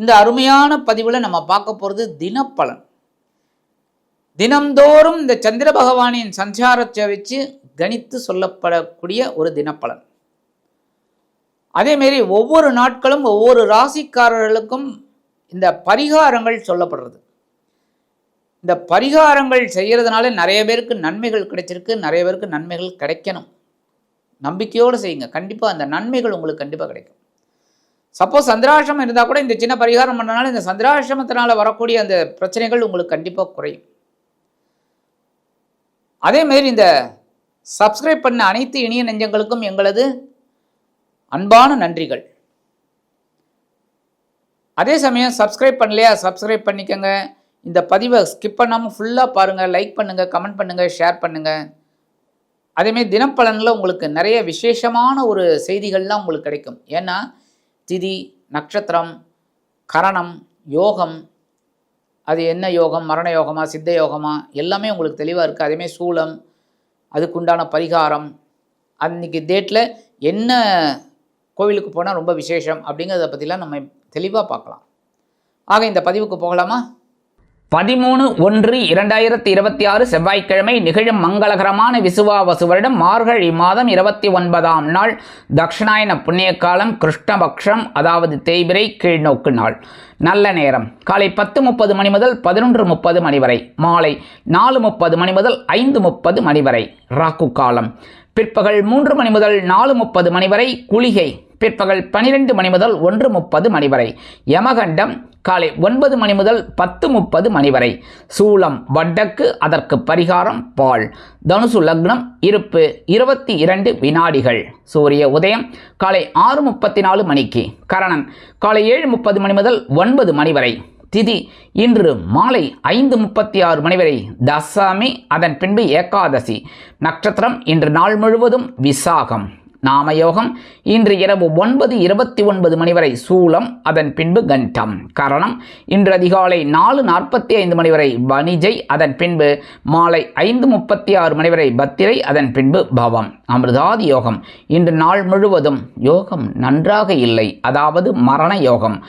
இந்த அருமையான பதிவில் நம்ம பார்க்க போகிறது தினப்பலன். தினம்தோறும் இந்த சந்திர பகவானின் சஞ்சாரத்தை வச்சு கணித்து சொல்லப்படக்கூடிய ஒரு தினப்பலன். அதேமாரி ஒவ்வொரு நாட்களும் ஒவ்வொரு ராசிக்காரர்களுக்கும் இந்த பரிகாரங்கள் சொல்லப்படுறது. இந்த பரிகாரங்கள் செய்கிறதுனால நிறைய பேருக்கு நன்மைகள் கிடைச்சிருக்கு நிறைய பேருக்கு நன்மைகள் கிடைக்கணும். நம்பிக்கையோடு செய்யுங்க. கண்டிப்பாக அந்த நன்மைகள் உங்களுக்கு கண்டிப்பாக கிடைக்கும். சப்போஸ் சந்திராசிரமம் இருந்தால் கூட இந்த சின்ன பரிகாரம் பண்ணனால இந்த சந்திராசிரமத்தினால வரக்கூடிய அந்த பிரச்சனைகள் உங்களுக்கு கண்டிப்பாக குறையும். அதே மாதிரி இந்த சப்ஸ்கிரைப் பண்ண அனைத்து இனிய நெஞ்சங்களுக்கும் எங்களது அன்பான நன்றிகள். அதே சமயம் சப்ஸ்கிரைப் பண்ணலையா? சப்ஸ்கிரைப் பண்ணிக்கோங்க. இந்த பதிவை ஸ்கிப் பண்ணாமல் ஃபுல்லாக பாருங்கள் லைக் பண்ணுங்கள் கமெண்ட் பண்ணுங்கள் ஷேர் பண்ணுங்கள் அதேமாரி தினப்பலனில் உங்களுக்கு நிறைய விசேஷமான ஒரு செய்திகள்லாம் உங்களுக்கு கிடைக்கும். ஏன்னா திதி நட்சத்திரம் கரணம் யோகம். அது என்ன யோகம்? மரண யோகமா? சித்த யோகமா? எல்லாமே உங்களுக்கு தெளிவாக இருக்குது அதேமாதிரி சூலம் அதுக்குண்டான பரிகாரம். அன்றைக்கி டேட்டில் என்ன கோவிலுக்கு போனால் ரொம்ப விசேஷம் அப்படிங்கிறத பற்றிலாம் நம்ம தெளிவாக பார்க்கலாம். ஆக இந்த பதிவுக்கு போகலாமா? பதிமூணு ஒன்று இரண்டாயிரத்தி இருபத்தி ஆறு செவ்வாய்க்கிழமை நிகழும் மங்களகரமான விசுவாவசு வருடம் மார்கழி மாதம் இருபத்தி ஒன்பதாம் நாள் தக்ஷணாயன புண்ணிய காலம் கிருஷ்ணபக்ஷம் அதாவது தேய்பிரை கீழ்நோக்கு நாள். நல்ல நேரம். காலை பத்து முப்பது மணி முதல் பதினொன்று முப்பது மணி வரை. மாலை நாலு முப்பது மணி முதல் ஐந்து முப்பது மணி வரை. ராக்கு காலம். பிற்பகல் மூன்று மணி முதல் நாலு முப்பது மணி வரை குளிகை. பிற்பகல் பனிரெண்டு மணி முதல் ஒன்று முப்பது மணி வரை. யமகண்டம் காலை ஒன்பது மணி முதல் பத்து முப்பது மணி வரை. சூளம் வட்டக்கு அதற்கு பரிகாரம் பால். தனுசு லக்னம் இருப்பு இருபத்தி இரண்டு வினாடிகள். சூரிய உதயம் காலை ஆறு முப்பத்தி நாலு மணிக்கு. கரணன் காலை ஏழு முப்பது மணி முதல் ஒன்பது மணி வரை. திதி இன்று மாலை ஐந்து முப்பத்தி ஆறு மணி வரை. தசாமி அதன் பின்பு ஏகாதசி. நட்சத்திரம் இன்று நாள் முழுவதும் விசாகம். நாமயோகம். இன்று இரவு ஒன்பது இருபத்தி ஒன்பது மணி வரை சூலம் அதன் பின்பு கண்டம். கரணம். இன்று அதிகாலை நாலு நாற்பத்தி ஐந்து மணி வரை வணிஜை அதன் பின்பு மாலை ஐந்து முப்பத்தி ஆறு மணி வரை பத்திரை அதன் பின்பு பவம். அமிர்தாதி யோகம். இன்று நாள் முழுவதும் யோகம் நன்றாக இல்லை அதாவது மரண யோகம்.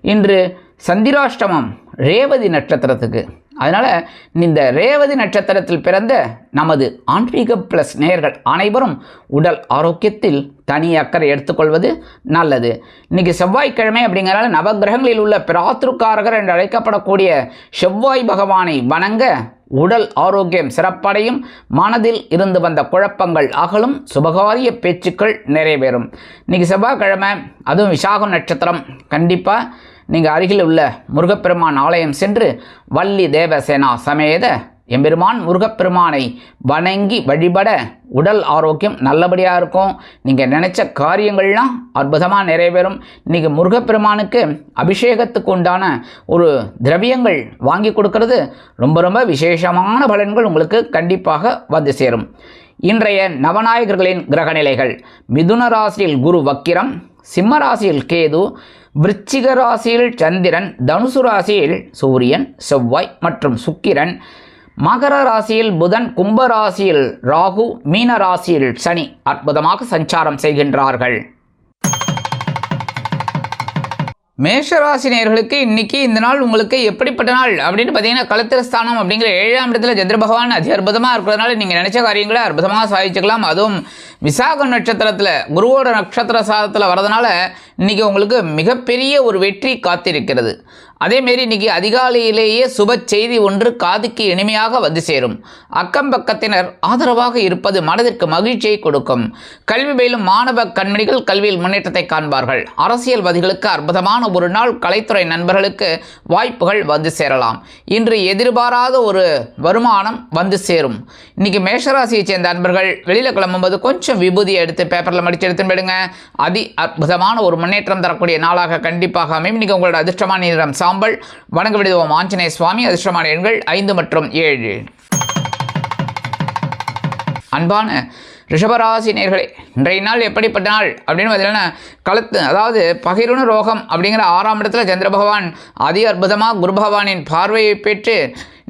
இன்று சந்திராஷ்டமம் ரேவதி நட்சத்திரத்துக்கு. அதனால் இந்த ரேவதி நட்சத்திரத்தில் பிறந்த நமது ஆன்மீக ப்ளஸ் நேயர்கள் அனைவரும் உடல் ஆரோக்கியத்தில் தனி அக்கறை எடுத்துக்கொள்வது நல்லது. இன்றைக்கி செவ்வாய்க்கிழமை அப்படிங்கிறனால நவகிரகங்களில் உள்ள பிராத்திருக்காரகர் என்று அழைக்கப்படக்கூடிய செவ்வாய் பகவானை வணங்க உடல் ஆரோக்கியம் சிறப்படையும். மனதில் இருந்து வந்த குழப்பங்கள் அகலும். சுபகாரிய பேச்சுக்கள் நிறைவேறும். இன்றைக்கி செவ்வாய்க்கிழமை அதுவும் விசாகம் நட்சத்திரம். கண்டிப்பாக நீங்கள் அருகில் உள்ள முருகப்பெருமான் ஆலயம் சென்று வள்ளி தேவசேனா சமேத எம்பெருமான் முருகப்பெருமானை வணங்கி வழிபட உடல் ஆரோக்கியம் நல்லபடியாக இருக்கும். நீங்கள் நினச்ச காரியங்கள்லாம் அற்புதமாக நிறைவேறும். நீங்கள் முருகப்பெருமானுக்கு அபிஷேகத்துக்கு உண்டான ஒரு திரவியங்கள் வாங்கி கொடுக்கறது ரொம்ப ரொம்ப விசேஷமான பலன்கள் உங்களுக்கு கண்டிப்பாக வந்து சேரும். இன்றைய நவநாயகர்களின் கிரகநிலைகள் மிதுன ராசியில் குரு வக்கிரம் சிம்ம ராசியில் கேது விருச்சிக ராசியில் சந்திரன் தனுசு ராசியில் சூரியன் செவ்வாய் மற்றும் சுக்கிரன். மகர ராசியில் புதன் கும்ப ராசியில் ராகு மீன ராசியில் சனி அற்புதமாக சஞ்சாரம் செய்கின்றார்கள். மேஷராசி நேயர்களுக்கு இன்னைக்கு இந்த நாள் உங்களுக்கு எப்படிப்பட்ட நாள் அப்படின்னு பார்த்தீங்கன்னா கலத்திரஸ்தானம் அப்படிங்கிற ஏழாம் இடத்துல சந்திர பகவான் அதி அற்புதமாக இருக்கிறதுனால நீங்கள் நினச்ச காரியங்களை அற்புதமாக சாதிச்சுக்கலாம். அதுவும் விசாகம் நட்சத்திரத்தில் குருவோட நட்சத்திர சாதத்தில் வரதுனால இன்றைக்கி உங்களுக்கு மிகப்பெரிய ஒரு வெற்றி காத்திருக்கிறது. அதேமாரி இன்றைக்கி அதிகாலையிலேயே சுப செய்தி ஒன்று காதுக்கு இனிமையாக வந்து சேரும். அக்கம் பக்கத்தினர் ஆதரவாக இருப்பது மனதிற்கு மகிழ்ச்சியை கொடுக்கும். கல்வி பயிலும் மாணவ கண்மணிகள் கல்வியில் முன்னேற்றத்தை காண்பார்கள். அரசியல்வாதிகளுக்கு அற்புதமான ஒரு நாள் கலைத்துறை நண்பர்களுக்கு வாய்ப்புகள் வந்து சேரலாம். இன்று எதிர்பாராத ஒரு வருமானம் வந்து சேரும். இன்னைக்கு மேஷராசியை சேர்ந்த அன்பர்கள் வெளியில் கிளம்பும்போது கொஞ்சம் விபூதியை எடுத்து பேப்பரில் மடித்து எடுத்து போயிடுங்க. அதி அற்புதமான ஒரு முன்னேற்றம் தரக்கூடிய நாளாக கண்டிப்பாக அமையும். இன்றைக்கி உங்களோட அதிர்ஷ்டமான நிறம் சாம்பல். வணங்க விடுவோம். ஆஞ்சநேய சுவாமி அதிர்ஷ்டமான எண்கள் ஐந்து மற்றும் ஏழு. அன்பான ரிஷபராசி நேர்களே இன்றைய நாள் எப்படிப்பட்ட நாள் அப்படின்னு பார்த்தீங்கன்னா களத்து அதாவது பகிர்னு ரோகம் அப்படிங்கிற ஆறாம் இடத்துல சந்திர பகவான் அதி அற்புதமாக குரு பகவானின் பார்வையை பெற்று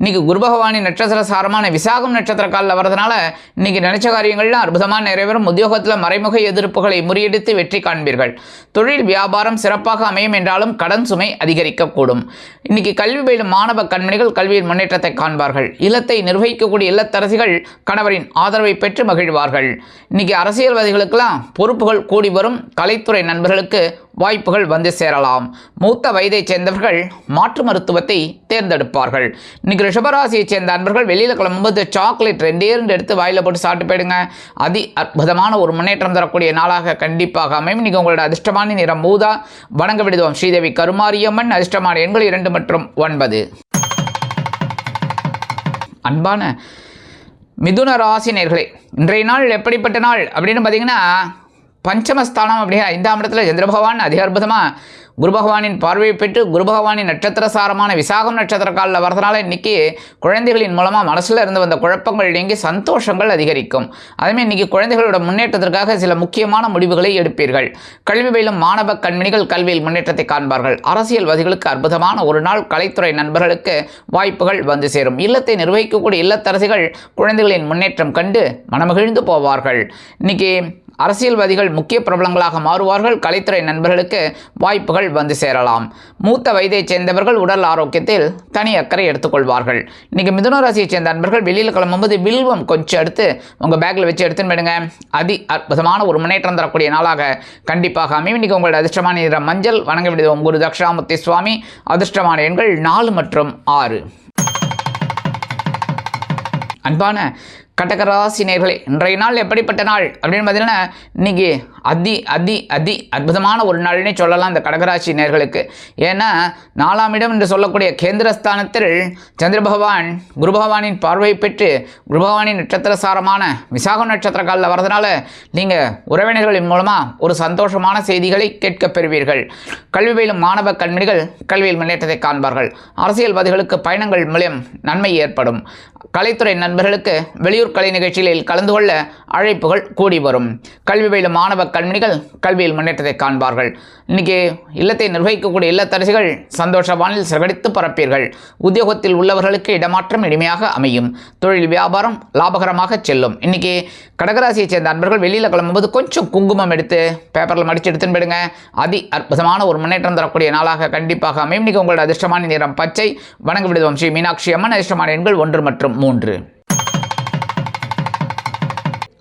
இன்னைக்கு குரு பகவானின் நட்சத்திர சாரமான விசாகம் நட்சத்திர காலில் வரதுனால இன்னைக்கு நினைச்ச காரியங்கள்லாம் அற்புதமாக நிறைவேறும். உத்தியோகத்தில் மறைமுக எதிர்ப்புகளை முறியடித்து வெற்றி காண்பீர்கள். தொழில் வியாபாரம் சிறப்பாக அமையும் என்றாலும் கடன் சுமை அதிகரிக்கக்கூடும். இன்னைக்கு கல்வி பயிலும் மாணவ கண்மணிகள் கல்வியில் முன்னேற்றத்தை காண்பார்கள். இல்லத்தை நிர்வகிக்கக்கூடிய இல்லத்தரசிகள் கணவரின் ஆதரவை பெற்று மகிழ்வார்கள். இன்னைக்கு அரசியல்வாதிகளுக்கெல்லாம் பொறுப்புகள் கூடி வரும். கலைத்துறை நண்பர்களுக்கு வாய்ப்புகள் வந்து சேரலாம். மூத்த வயதைச் சேர்ந்தவர்கள் மாற்று மருத்துவத்தை தேர்ந்தெடுப்பார்கள். இன்னைக்கு ரிஷபராசியைச் சேர்ந்த அன்பர்கள் வெளியில் கிளம்பும்போது சாக்லேட் ரெண்டே ரெண்டு எடுத்து வாயில் போட்டு சாப்பிட்டு போயிடுங்க. அதி அற்புதமான ஒரு முன்னேற்றம் தரக்கூடிய நாளாக கண்டிப்பாக அமையும். இன்னைக்கு உங்களோட அதிர்ஷ்டமான நிறம் மூதா. வணங்க விடுதோம் ஸ்ரீதேவி கருமாரியம்மன் அதிர்ஷ்டமான எண்கள் இரண்டு மற்றும் ஒன்பது. அன்பான மிதுன ராசி நேர்களே இன்றைய நாள் எப்படிப்பட்ட நாள் அப்படின்னு பார்த்தீங்கன்னா பஞ்சமஸ்தானம் அப்படிங்கிற ஐந்தாம் இடத்துல சந்திர பகவான் அதிக அற்புதமாக குரு பகவானின் பார்வையை பெற்று குரு பகவானின் நட்சத்திர சாரமான விசாகம் நட்சத்திர காலில் வரதுனால இன்னைக்கு குழந்தைகளின் மூலமாக மனசில் இருந்து வந்த குழப்பங்கள் நீங்கி சந்தோஷங்கள் அதிகரிக்கும். அதுமாதிரி இன்னைக்கு குழந்தைகளோட முன்னேற்றத்திற்காக சில முக்கியமான முடிவுகளை எடுப்பீர்கள். கல்வி பயிலும் மாணவ கண்மணிகள் கல்வியில் முன்னேற்றத்தை காண்பார்கள். அரசியல்வாதிகளுக்கு அற்புதமான ஒரு நாள் கலைத்துறை நண்பர்களுக்கு வாய்ப்புகள் வந்து சேரும். இல்லத்தை நிர்வகிக்கக்கூடிய இல்லத்தரசிகள் குழந்தைகளின் முன்னேற்றம் கண்டு மனமகிழ்ந்து போவார்கள். இன்றைக்கி அரசியல்வாதிகள் முக்கிய பிரபலங்களாக மாறுவார்கள். கலைத்துறை நண்பர்களுக்கு வாய்ப்புகள் வந்து சேரலாம். மூத்த வயதைச் சேர்ந்தவர்கள் உடல் ஆரோக்கியத்தில் தனி அக்கறை எடுத்துக்கொள்வார்கள். இன்றைக்கி மிதுன ராசியைச் சேர்ந்த நண்பர்கள் வெளியில் கிளம்பும்போது வில்வம் கொஞ்சம் எடுத்து உங்கள் பேக்கில் வச்சு எடுத்துன்னு போயிடுங்க. அதி அற்புதமான ஒரு முன்னேற்றம் தரக்கூடிய நாளாக கண்டிப்பாக அமையும். இன்னைக்கு உங்களோட அதிர்ஷ்டமான நிறம் மஞ்சள் வணங்க விடுவோம் குரு தக்ஷாமூர்த்தி சுவாமி. அதிர்ஷ்டமான எண்கள் நாலு மற்றும் ஆறு. அன்பான கடகராசி நேர்களே இன்றைய நாள் எப்படிப்பட்ட நாள்? அப்படின்னு பார்த்தீங்கன்னா இன்னைக்கு அதி அதி அதி அற்புதமான ஒரு நாள்னே சொல்லலாம் இந்த கடகராசி நேர்களுக்கு ஏன்னா நாலாம் இடம் என்று சொல்லக்கூடிய கேந்திரஸ்தானத்தில் சந்திர பகவான் குரு பகவானின் பார்வை பெற்று குரு பகவானின் நட்சத்திர சாரமான விசாகம் நட்சத்திர காலில் வர்றதுனால நீங்கள் உறவினர்களின் மூலமாக ஒரு சந்தோஷமான செய்திகளை கேட்கப் பெறுவீர்கள். கல்வி பயிலும் மாணவ கண்மணிகள் கல்வியில் முன்னேற்றத்தை காண்பார்கள். அரசியல்வாதிகளுக்கு பயணங்கள் மூலம் நன்மை ஏற்படும். கலைத்துறை நண்பர்களுக்கு வெளியூர் கலை நிகழ்ச்சிகளில் கலந்து கொள்ள அழைப்புகள் கூடி வரும். கல்வி பயிலும் மாணவ கண்மணிகள் கல்வியில் முன்னேற்றத்தை காண்பார்கள். இன்னைக்கு இல்லத்தை நிர்வகிக்கக்கூடிய இல்லத்தரசிகள் சந்தோஷ வானில் சிறகடித்து பரப்பீர்கள். உத்தியோகத்தில் உள்ளவர்களுக்கு இடமாற்றம் இனிமையாக அமையும். தொழில் வியாபாரம் லாபகரமாக செல்லும். இன்னைக்கு கடகராசியைச் சேர்ந்த அன்பர்கள் வெளியில் கிளம்பும்போது கொஞ்சம் குங்குமம் எடுத்து பேப்பரில் மடித்து எடுத்துன்னு போயிடுங்க. அதி அற்புதமான ஒரு முன்னேற்றம் தரக்கூடிய நாளாக கண்டிப்பாக அமையும். இன்னைக்கு உங்களோட அதிர்ஷ்டமான நிறம் பச்சை. வணங்க விடுவோம் ஸ்ரீ மீனாட்சி அம்மன். அதிர்ஷ்டமான எண்கள் ஒன்று மற்றும் மூன்று.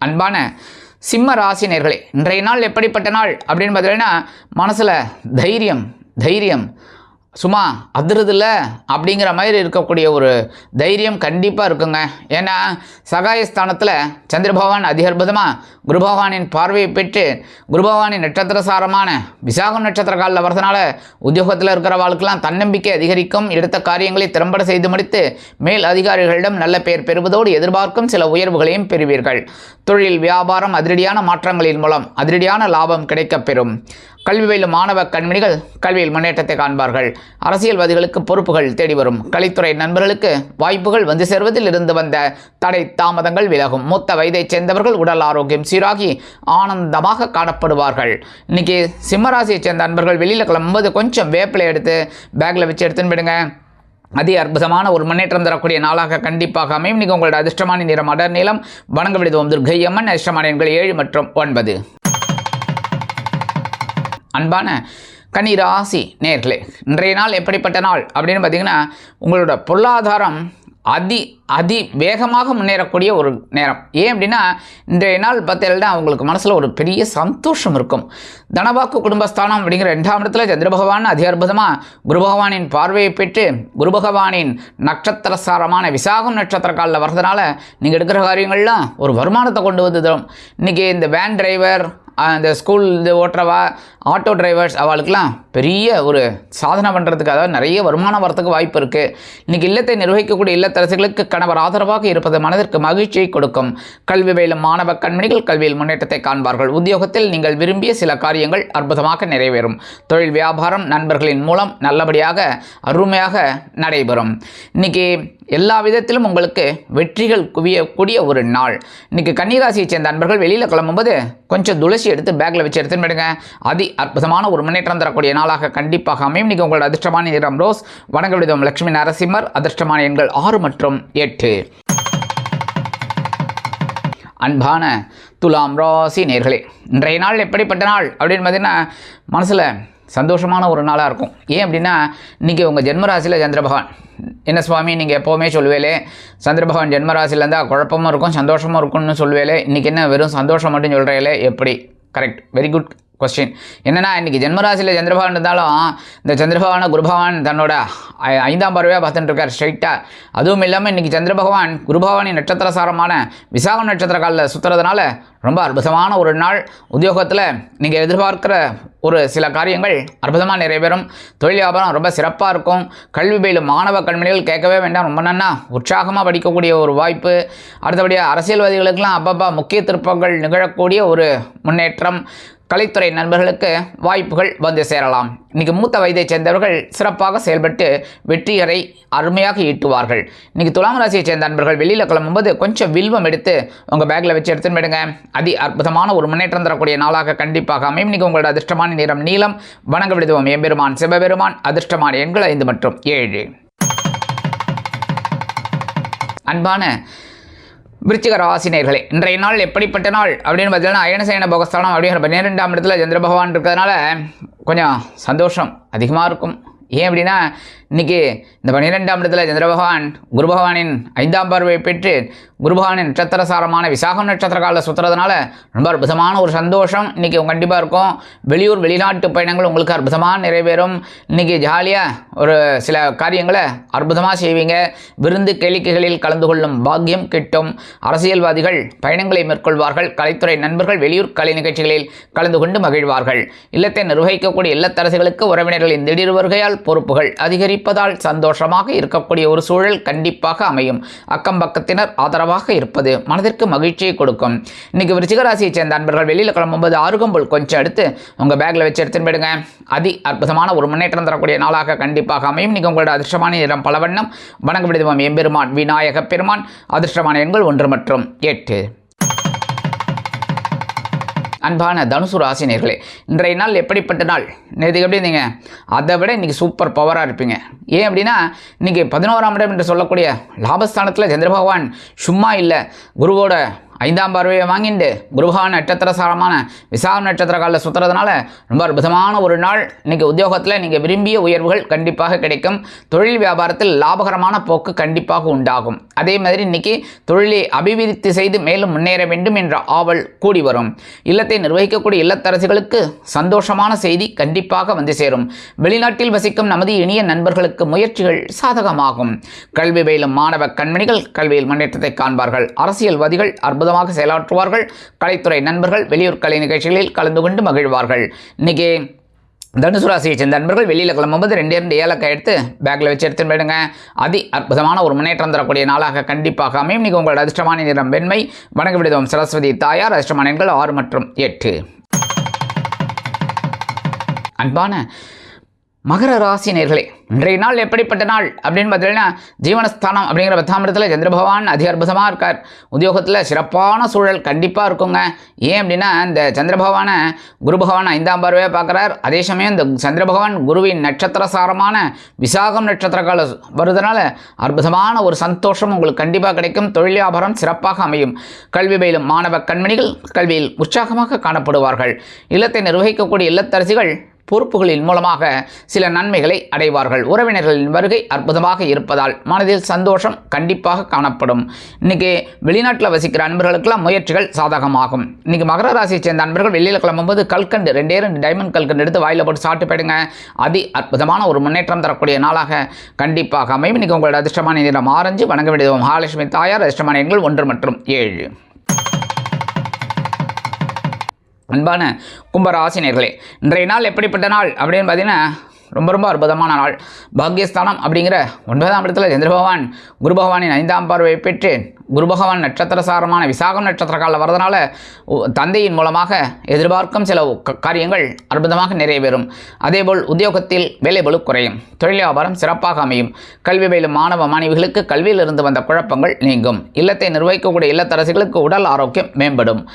அன்பான சிம்ம ராசினியர்களே இன்றைய நாள் எப்படிப்பட்ட நாள்? அப்படின்னு பார்த்தீங்கன்னா மனசில் தைரியம் தைரியம். சும்மா அதிருதில்ல அப்படிங்கிற மாதிரி இருக்கக்கூடிய ஒரு தைரியம் கண்டிப்பாக இருக்குங்க. ஏன்னா சகாயஸ்தானத்தில் சந்திரபகவான் அதிகர்பதமாக குருபகவானின் பார்வையை பெற்று குருபகவானின் நட்சத்திர சாரமான விசாகம் நட்சத்திர காலில் வரதுனால உத்தியோகத்தில் இருக்கிறவாளுக்கெல்லாம் தன்னம்பிக்கை அதிகரிக்கும். எடுத்த காரியங்களை திறம்பட செய்து முடித்து மேல் அதிகாரிகளிடம் நல்ல பெயர் பெறுவதோடு எதிர்பார்க்கும் சில உயர்வுகளையும் பெறுவீர்கள். தொழில் வியாபாரம் அதிரடியான மாற்றங்களின் மூலம் அதிரடியான லாபம் கிடைக்கப் பெறும். கல்வி பயிலும் மாணவ கண்மணிகள் கல்வியில் முன்னேற்றத்தை காண்பார்கள். அரசியல்வாதிகளுக்கு பொறுப்புகள் தேடி வரும் கலைத்துறை நண்பர்களுக்கு வாய்ப்புகள் வந்து சேர்வதில் இருந்து வந்த தடை தாமதங்கள் விலகும். மூத்த வயதைச் சேர்ந்தவர்கள் உடல் ஆரோக்கியம் சீராகி ஆனந்தமாக காணப்படுவார்கள். இன்னைக்கு சிம்மராசியைச் சேர்ந்த நண்பர்கள் வெளியில் கிளம்பும்போது கொஞ்சம் வேப்பிலை எடுத்து பேக்கில் வச்சு எடுத்துன்னு போயிடுங்க. அதி அற்புதமான ஒரு முன்னேற்றம் தரக்கூடிய நாளாக கண்டிப்பாக அமையும். இன்னைக்கு உங்களோட அதிர்ஷ்டமான நிறம் அடர் நீளம். வணங்க விடுவோம் துர்கையம்மன் அதிர்ஷ்டமான எண்கள் ஏழு மற்றும் ஒன்பது. அன்பான கன்னிராசி நேர்களே இன்றைய நாள் எப்படிப்பட்ட நாள் அப்படின்னு பார்த்தீங்கன்னா உங்களோட பொருளாதாரம் அதி அதி வேகமாக முன்னேறக்கூடிய ஒரு நேரம். ஏன் அப்படின்னா இன்றைய நாள் பார்த்தீங்கன்னா உங்களுக்கு மனசில் ஒரு பெரிய சந்தோஷம் இருக்கும். தனவாக்கு குடும்பஸ்தானம் அப்படிங்கிற ரெண்டாம் இடத்துல சந்திர பகவான் அதி அற்புதமாக குரு பகவானின் பார்வையை பெற்று குரு பகவானின் நட்சத்திர சாரமான விசாகம் நட்சத்திர காலில் வர்றதுனால நீங்கள் எடுக்கிற காரியங்கள்லாம் ஒரு வருமானத்தை கொண்டு வந்து தரும். இன்றைக்கி இந்த வேன் டிரைவர் அந்த ஸ்கூல் இது ஓட்டுறவா ஆட்டோ டிரைவர்ஸ் அவளுக்கெல்லாம் பெரிய ஒரு சாதனை பண்ணுறதுக்கு அதாவது நிறைய வருமானம் வரத்துக்கு வாய்ப்பு இருக்குது இன்றைக்கி இல்லத்தை நிர்வகிக்கக்கூடிய இல்லத்தரசிகளுக்கு கணவர் ஆதரவாக இருப்பது மனதிற்கு மகிழ்ச்சியை கொடுக்கும். கல்வி வேலும் மாணவ கண்மணிகள் கல்வியில் முன்னேற்றத்தை காண்பார்கள். உத்தியோகத்தில் நீங்கள் விரும்பிய சில காரியங்கள் அற்புதமாக நிறைவேறும். தொழில் வியாபாரம் நண்பர்களின் மூலம் நல்லபடியாக அருமையாக நடைபெறும். இன்னைக்கு எல்லா விதத்திலும் உங்களுக்கு வெற்றிகள் குவியக்கூடிய ஒரு நாள். இன்றைக்கி கன்னிராசியை சேர்ந்த நண்பர்கள் வெளியில் கிளம்பும்போது கொஞ்சம் துளசி எடுத்து பேக்கில் வச்சு எடுத்துன்னு போயிடுங்க. அதி அற்புதமான ஒரு முன்னேற்றம் தரக்கூடிய நாளாக கண்டிப்பாக அமையும். இன்னைக்கு உங்களோட அதிர்ஷ்டமான நிறம் ரோஸ். வணங்க விடுதம் லட்சுமி நரசிம்மர். அதிர்ஷ்டமான எண்கள் ஆறு மற்றும் எட்டு. அன்பான துலாம் ராசி நேர்களே இன்றைய நாள் எப்படிப்பட்ட நாள்? அப்படின்னு பார்த்தீங்கன்னா மனசில் சந்தோஷமான ஒரு நாளாக இருக்கும். ஏன் அப்படின்னா இன்றைக்கி உங்கள் ஜென்மராசியில் சந்திர பகவான். என்ன சுவாமி நீங்கள் எப்போவுமே சொல்லுவேலே சந்திர பகவான் ஜென்மராசியில் இருந்தால் குழப்பமும் இருக்கும் சந்தோஷமும் இருக்கும்னு சொல்லுவேலே இன்றைக்கி என்ன வெறும் சந்தோஷம் மட்டும் சொல்கிறேலே எப்படி? கரெக்ட் வெரி குட் கொஸ்டின் என்னென்னா இன்றைக்கி ஜென்மராசியில் சந்திரபவன் இருந்தாலும் இந்த சந்திரபவான குருபவான் தன்னோட ஐ- ஐந்தாம் பருவையாக பார்த்துட்டு இருக்கார் ஸ்ட்ரைட்டாக அதுவும் இல்லாமல் இன்றைக்கி சந்திரபகவான் குருபவானி நட்சத்திர சாரமான விசாகம் நட்சத்திர காலில் சுற்றுறதுனால ரொம்ப அற்புதமான ஒரு நாள். உத்தியோகத்தில் நீங்கள் எதிர்பார்க்கிற ஒரு சில காரியங்கள் அற்புதமாக நிறைவேறும் தொழில் வியாபாரம் ரொம்ப சிறப்பாக இருக்கும். கல்வி பயிலும் மாணவ கண்மணிகள் கேட்கவே வேண்டாம். ரொம்ப நன்னா உற்சாகமாக படிக்கக்கூடிய ஒரு வாய்ப்பு. அடுத்தபடியாக அரசியல்வாதிகளுக்கெல்லாம் அப்பப்போ முக்கிய திருப்பங்கள் நிகழக்கூடிய ஒரு முன்னேற்றம். கலைத்துறை நண்பர்களுக்கு வாய்ப்புகள் வந்து சேரலாம். இன்றைக்கி மூத்த வயதைச் சேர்ந்தவர்கள் சிறப்பாக செயல்பட்டு வெற்றியரை அருமையாக ஈட்டுவார்கள். இன்றைக்கி துலாம் ராசியைச் சேர்ந்த நண்பர்கள் வெளியில் கிளம்பும்போது கொஞ்சம் வில்வம் எடுத்து உங்கள் பேக்கில் வச்சு எடுத்துன்னு போயிடுங்க. அதி அற்புதமான ஒரு முன்னேற்றம் தரக்கூடிய நாளாக கண்டிப்பாக அமையும். இன்னைக்கு உங்களோட அதிர்ஷ்டமான நிறம் நீளம். வணங்க விடுதுவோம் எம்பெருமான் சிவபெருமான் அதிர்ஷ்டமான எண்கள் ஐந்து மற்றும் ஏழு. அன்பான விருச்சிக ராசினியர்களே இன்றைய நாள் எப்படிப்பட்ட நாள்? அப்படின்னு பார்த்தீங்கன்னா அயனசேன போகஸ்தானம் அப்படிங்கிற பன்னிரெண்டாம் இடத்துல சந்திர பகவான் இருக்கிறதுனால கொஞ்சம் சந்தோஷம் அதிகமாக இருக்கும். ஏன் அப்படின்னா இன்றைக்கி இந்த பன்னிரெண்டாம் இடத்துல சந்திர பகவான் குரு பகவானின் ஐந்தாம் பார்வை பெற்று குரு நட்சத்திர சாரமான விசாகம் நட்சத்திர காலில் சுற்றுறதுனால ரொம்ப அற்புதமான ஒரு சந்தோஷம். இன்றைக்கி கண்டிப்பாக இருக்கும். வெளியூர் வெளிநாட்டு பயணங்கள் உங்களுக்கு அற்புதமாக நிறைவேறும். இன்றைக்கி ஜாலியாக ஒரு சில காரியங்களை அற்புதமாக செய்வீங்க. விருந்து கேளிக்கைகளில் கலந்து கொள்ளும் பாக்கியம் கிட்டும். அரசியல்வாதிகள் பயணங்களை மேற்கொள்வார்கள். கலைத்துறை நண்பர்கள் வெளியூர் கலை நிகழ்ச்சிகளில் கலந்து கொண்டு மகிழ்வார்கள். இல்லத்தை நிர்வகிக்கக்கூடிய இல்லத்தரசிகளுக்கு உறவினர்களின் திடீர் வருகையால் பொறுப்புகள் அதிகரிப்பதால் சந்தோஷமாக இருக்கக்கூடிய ஒரு சூழல் கண்டிப்பாக அமையும். அக்கம் பக்கத்தினர் ஆதரவாக இருப்பது மனதிற்கு மகிழ்ச்சியை கொடுக்கும். இன்னைக்கு விருச்சிகராசியை சேர்ந்த அன்பர்கள் வெளியில் கிளம்பும்போது அருகம்புல் கொஞ்சம் எடுத்து உங்கள் பேக்கில் வச்சு எடுத்துன்னு போயிடுங்க. அதி அற்புதமான ஒரு முன்னேற்றம் தரக்கூடிய நாளாக கண்டிப்பாக அமையும். இன்னைக்கு உங்களோட அதிர்ஷ்டமான நிறம் பலவண்ணம். வணங்க விடுதுவோம் எம்பெருமான் விநாயக பெருமான். அதிர்ஷ்டமான எண்கள் ஒன்று மற்றும் எட்டு. அன்பான தனுசு ராசினியர்களே இன்றைய நாள் எப்படிப்பட்ட நாள்? நேற்று எப்படி இருந்தீங்க? அதை விட இன்றைக்கி சூப்பர் பவராக இருப்பீங்க. ஏன் அப்படின்னா இன்றைக்கி பதினோராம் இடம் என்று சொல்லக்கூடிய லாபஸ்தானத்தில் சந்திர பகவான் சும்மா இல்லை குருவோட ஐந்தாம் பார்வையை வாங்கிட்டு குருபகவான் நட்சத்திர சாரமான விசாகம் நட்சத்திர காலில் சுற்றுறதுனால ரொம்ப அற்புதமான ஒரு நாள். இன்றைக்கி உத்தியோகத்தில் நீங்கள் விரும்பிய உயர்வுகள் கண்டிப்பாக கிடைக்கும். தொழில் வியாபாரத்தில் லாபகரமான போக்கு கண்டிப்பாக உண்டாகும். அதே மாதிரி இன்னைக்கு தொழிலை அபிவிருத்தி செய்து மேலும் முன்னேற வேண்டும் என்ற ஆவல் கூடி வரும். இல்லத்தை நிர்வகிக்கக்கூடிய இல்லத்தரசிகளுக்கு சந்தோஷமான செய்தி கண்டிப்பாக வந்து சேரும். வெளிநாட்டில் வசிக்கும் நமது இனிய நண்பர்களுக்கு முயற்சிகள் சாதகமாகும். கல்வி பயிலும் மாணவ கண்மணிகள் கல்வியில் முன்னேற்றத்தை காண்பார்கள். அரசியல்வாதிகள் அற்புதமாக செயலாற்றுவார்கள். கலைத்துறை நண்பர்கள் வெளியூர் கலை நிகழ்ச்சிகளில் கலந்து கொண்டு மகிழ்வார்கள். இன்னைக்கு தனுசு ராசியை சேர்ந்த நண்பர்கள் வெளியில் கிளம்பும்போது ரெண்டு ரெண்டு ஏலக்காய் எடுத்து பேக்கில் வச்சு எடுத்துன்னு போயிடுங்க. அதி அற்புதமான ஒரு முன்னேற்றம் தரக்கூடிய நாளாக கண்டிப்பாக அமையும். நீங்கள் உங்களோட அதிர்ஷ்டமான நிறம் வெண்மை. வணங்க விடுதோம். சரஸ்வதி தாயார் அதிர்ஷ்டமான எண்கள் ஆறு மற்றும் எட்டு. அன்பான மகர ராசி நேர்களே இன்றைய நாள் எப்படிப்பட்ட நாள் அப்படின்னு பார்த்தீங்கன்னா ஜீவனஸ்தானம் அப்படிங்கிற பத்தாமிரத்தில் சந்திர பகவான் அதி அற்புதமாக இருக்கார். உத்தியோகத்தில் சிறப்பான சூழல் கண்டிப்பாக இருக்குங்க. ஏன் அப்படின்னா இந்த சந்திர பகவானை குரு பகவான் ஐந்தாம் பார்வையாக பார்க்குறார். அதே சமயம் இந்த சந்திர பகவான் குருவின் நட்சத்திர சாரமான விசாகம் நட்சத்திர கால வருதுனால அற்புதமான ஒரு சந்தோஷம் உங்களுக்கு கண்டிப்பாக கிடைக்கும். தொழில் வியாபாரம் சிறப்பாக அமையும். கல்வி பயிலும் மாணவ கண்மணிகள் கல்வியில் உற்சாகமாக காணப்படுவார்கள். இல்லத்தை நிர்வகிக்கக்கூடிய இல்லத்தரசிகள் பொறுப்புகளின் மூலமாக சில நன்மைகளை அடைவார்கள். உறவினர்களின் வருகை அற்புதமாக இருப்பதால் மனதில் சந்தோஷம் கண்டிப்பாக காணப்படும். இன்னைக்கு வெளிநாட்டில் வசிக்கிற அன்பர்களுக்கெல்லாம் முயற்சிகள் சாதகமாகும். இன்னைக்கு மகர ராசியை சேர்ந்த அன்பர்கள் வெளியில் கிளம்பும்போது கல்கண்டு ரெண்டே ரெண்டு டைமண்ட் கல்கண்டு எடுத்து வாயில போட்டு சாப்பிட்டு போயிடுங்க. அதி அற்புதமான ஒரு முன்னேற்றம் தரக்கூடிய நாளாக கண்டிப்பாக அமையும். இன்னைக்கு உங்களோட அதிர்ஷ்டமான நிறம் ஆரஞ்சு. வணங்க வேண்டியது மகாலட்சுமி தாயார். அதிர்ஷ்டமான எண்கள் ஒன்று மற்றும் ஏழு. அன்பான கும்பராசினியர்களே இன்றைய நாள் எப்படிப்பட்ட நாள் அப்படின்னு பார்த்தீங்கன்னா ரொம்ப ரொம்ப அற்புதமான நாள். பாக்யஸ்தானம் அப்படிங்கிற ஒன்பதாம் இடத்துல சந்திர பகவான் குரு பகவானின் ஐந்தாம் பார்வையை பெற்று குரு பகவான் நட்சத்திர சாரமான விசாகம் நட்சத்திர காலில் வரதுனால உ- தந்தையின் மூலமாக எதிர்பார்க்கும் சில க- காரியங்கள் அற்புதமாக நிறைவேறும். அதேபோல் உத்தியோகத்தில் வேலை குறையும். தொழில் வியாபாரம் சிறப்பாக அமையும். கல்வி பயிலும் மாணவ மாணவிகளுக்கு கல்வியிலிருந்து வந்த குழப்பங்கள் நீங்கும். இல்லத்தை நிர்வகிக்கக்கூடிய இல்லத்தரசிகளுக்கு உடல் ஆரோக்கியம் மேம்படும்.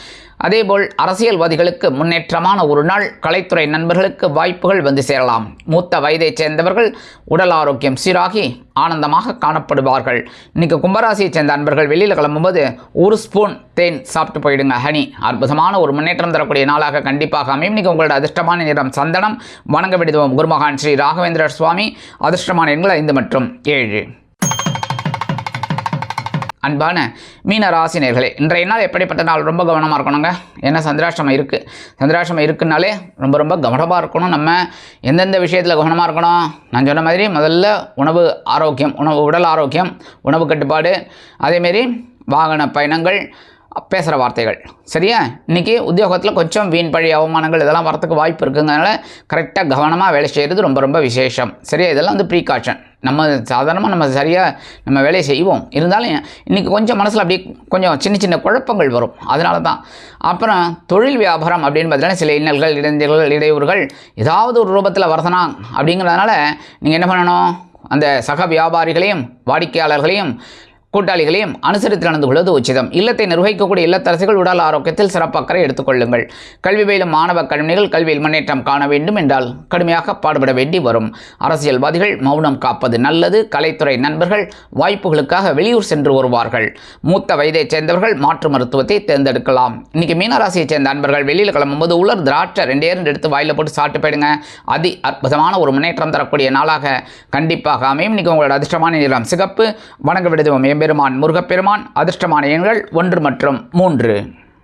அதேபோல் அரசியல்வாதிகளுக்கு முன்னேற்றமான ஒரு நாள் கலைத்துறை நண்பர்களுக்கு வாய்ப்புகள் வந்து சேரலாம். மூத்த வயதைச் சேர்ந்தவர்கள் உடல் ஆரோக்கியம் சீராகி ஆனந்தமாக காணப்படுவார்கள். இன்னைக்கு கும்பராசியைச் சேர்ந்த அன்பர்கள் வெளியில் கிளம்பும்போது ஒரு ஸ்பூன் தேன் சாப்பிட்டு போயிடுங்க ஹனி. அற்புதமான ஒரு முன்னேற்றம் தரக்கூடிய நாளாக கண்டிப்பாக அமையும். இன்னைக்கு உங்களோட அதிர்ஷ்டமான நிறம் சந்தனம் வணங்க விடுவோம் குருமகான் ஸ்ரீ ராகவேந்திர சுவாமி. அதிர்ஷ்டமான எண்கள் ஐந்து மற்றும் ஏழு. அன்பான மீன ராசினியர்களே இன்றைய நாள் எப்படிப்பட்ட நாள்? ரொம்ப கவனமாக இருக்கணுங்க. ஏன்னா சந்திராஷ்டமம் இருக்குது சந்திராஷ்டமம் இருக்குனாலே ரொம்ப ரொம்ப கவனமாக இருக்கணும் நம்ம. எந்தெந்த விஷயத்தில் கவனமாக இருக்கணும்? நான் சொன்ன மாதிரி முதல்ல உணவு ஆரோக்கியம் உணவு உடல் ஆரோக்கியம் உணவு கட்டுப்பாடு அதேமாரி வாகன பயணங்கள் பேசுகிற வார்த்தைகள். சரியா? இன்றைக்கி உத்தியோகத்தில் கொஞ்சம் வீண் பழி அவமானங்கள் இதெல்லாம் வரத்துக்கு வாய்ப்பு இருக்குங்கிறனால கரெக்டாக கவனமாக வேலை செய்கிறது ரொம்ப ரொம்ப விசேஷம். சரியா? இதெல்லாம் வந்து ப்ரீகாஷன் நம்ம சாதாரணமாக நம்ம சரியாக நம்ம வேலையை செய்வோம். இருந்தாலும் இன்றைக்கி கொஞ்சம் மனசில் அப்படியே கொஞ்சம் சின்ன சின்ன குழப்பங்கள் வரும். அதனால தான் அப்புறம் தொழில் வியாபாரம் அப்படின்னு பார்த்தீங்கன்னா சில இன்னல்கள் இடைஞ்சல்கள் இடையூறுகள் ஏதாவது ஒரு ரூபத்தில் வரதனா அப்படிங்கிறதுனால நீங்கள் என்ன பண்ணணும்? அந்த சக வியாபாரிகளையும் வாடிக்கையாளர்களையும் கூட்டாளிகளையும் அனுசரித்து நடந்து கொள்வது உச்சிதம். இல்லத்தை நிர்வகிக்கக்கூடிய இல்லத்தரசிகள் உடல் ஆரோக்கியத்தில் சிறப்பக்கறை எடுத்துக்கொள்ளுங்கள். கல்வி பயிலும் மாணவ கல்விகள் கல்வியில் முன்னேற்றம் காண வேண்டும் என்றால் கடுமையாக பாடுபட வேண்டி வரும். அரசியல்வாதிகள் மௌனம் காப்பது நல்லது. கலைத்துறை நண்பர்கள் வாய்ப்புகளுக்காக வெளியூர் சென்று வருவார்கள். மூத்த வயதைச் சேர்ந்தவர்கள் மாற்று மருத்துவத்தை தேர்ந்தெடுக்கலாம். இன்னைக்கு மீனராசியைச் சேர்ந்த அன்பர்கள் வெளியில் கிளம்பும்போது உலர் திராட்சை ரெண்டே ரெண்டு எடுத்து வாயில போட்டு சாப்பிட்டு போயிடுங்க. அதி அற்புதமான ஒரு முன்னேற்றம் தரக்கூடிய நாளாக கண்டிப்பாக அமையும். இன்னைக்கு உங்களோட அதிர்ஷ்டமான நிறம் சிகப்பு. வணங்க விடுதுவோம் எம்பெருமான் முருகப்பெருமான் அதிர்ஷ்டமான எண்கள் ஒன்று மற்றும் மூன்று.